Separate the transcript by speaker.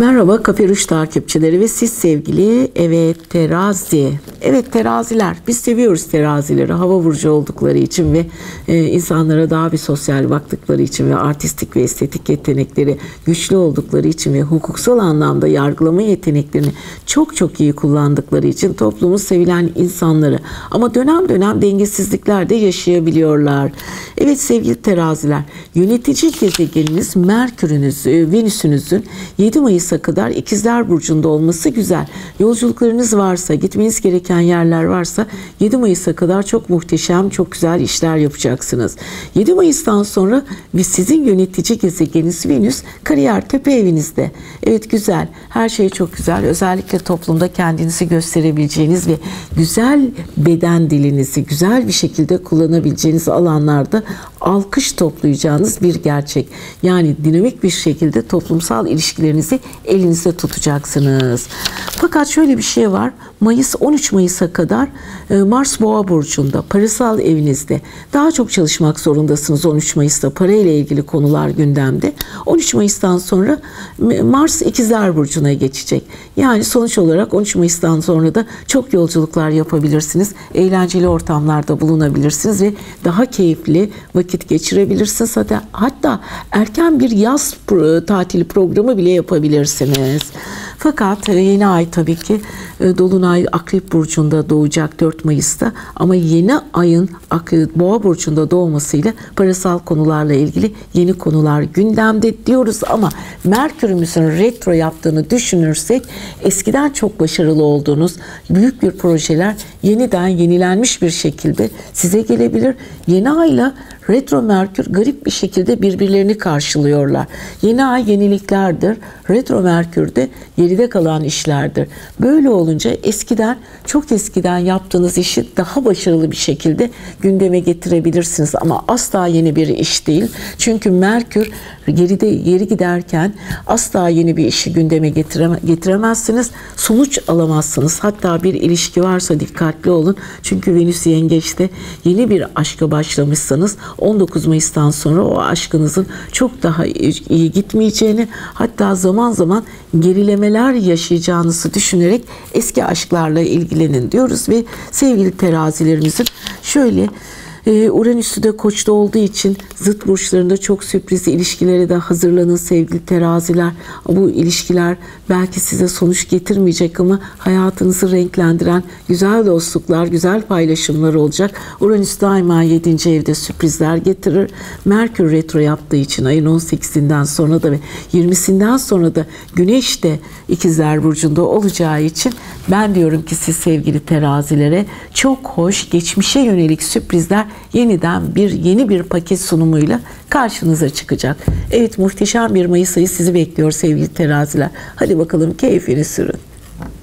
Speaker 1: Merhaba Kafe Ruş takipçileri ve siz sevgili evet terazi. Evet teraziler biz seviyoruz terazileri hava vurucu oldukları için ve e, insanlara daha bir sosyal baktıkları için ve artistik ve estetik yetenekleri güçlü oldukları için ve hukuksal anlamda yargılama yeteneklerini çok çok iyi kullandıkları için toplumun sevilen insanları ama dönem dönem dengesizlikler de yaşayabiliyorlar. Evet sevgili teraziler yönetici gezegeniniz Merkür'ünüz, e, Venüs'ünüzün 7 Mayıs Mayıs'a kadar İkizler Burcu'nda olması güzel. Yolculuklarınız varsa, gitmeniz gereken yerler varsa 7 Mayıs'a kadar çok muhteşem, çok güzel işler yapacaksınız. 7 Mayıs'tan sonra sizin yönetici gezegeniniz Venüs kariyer tepe evinizde. Evet güzel, her şey çok güzel. Özellikle toplumda kendinizi gösterebileceğiniz ve güzel beden dilinizi güzel bir şekilde kullanabileceğiniz alanlarda alkış toplayacağınız bir gerçek. Yani dinamik bir şekilde toplumsal ilişkilerinizi elinizde tutacaksınız. Fakat şöyle bir şey var. Mayıs 13 Mayıs'a kadar e, Mars Boğa burcunda, parasal evinizde daha çok çalışmak zorundasınız 13 Mayıs'ta parayla ilgili konular gündemde. 13 Mayıs'tan sonra Mars İkizler burcuna geçecek. Yani sonuç olarak 13 Mayıs'tan sonra da çok yolculuklar yapabilirsiniz. Eğlenceli ortamlarda bulunabilirsiniz ve daha keyifli vakit geçirebilirsiniz. Hatta, hatta erken bir yaz tatili programı bile yapabilirsiniz. Fakat e, yeni ay tabii ki e, Dolunay Akrep Burcu'nda doğacak 4 Mayıs'ta ama yeni ayın Boğa Burcu'nda doğmasıyla parasal konularla ilgili yeni konular gündemde diyoruz ama Merkür'ümüzün retro yaptığını düşünürsek eskiden çok başarılı olduğunuz büyük bir projeler yeniden yenilenmiş bir şekilde size gelebilir. Yeni ayla retro Merkür garip bir şekilde birbirlerini karşılıyorlar. Yeni ay yeniliklerdir. Retro Merkür de geride kalan işlerdir. Böyle olunca eskiden çok eskiden yaptığınız işi daha başarılı bir şekilde gündeme getirebilirsiniz ama asla yeni bir iş değil. Çünkü Merkür geride geri giderken asla yeni bir işi gündeme getireme, getiremezsiniz. Sonuç alamazsınız. Hatta bir ilişki varsa dikkatli olun. Çünkü Venüs yengeçte yeni bir aşka başlamışsanız 19 Mayıs'tan sonra o aşkınızın çok daha iyi gitmeyeceğini hatta zaman zaman gerilemeler yaşayacağınızı düşünerek eski aşklarla ilgilenin diyoruz ve sevgili terazilerimizin şöyle ee, Uranüs'ü de koçta olduğu için zıt burçlarında çok sürpriz ilişkilere de hazırlanın sevgili teraziler. Bu ilişkiler belki size sonuç getirmeyecek ama hayatınızı renklendiren güzel dostluklar, güzel paylaşımlar olacak. Uranüs daima 7. evde sürprizler getirir. Merkür retro yaptığı için ayın 18'inden sonra da ve 20'sinden sonra da Güneş de ikizler burcunda olacağı için ben diyorum ki siz sevgili terazilere çok hoş geçmişe yönelik sürprizler yeniden bir yeni bir paket sunumuyla karşınıza çıkacak. Evet muhteşem bir Mayıs ayı sizi bekliyor sevgili teraziler. Hadi bakalım keyfini sürün.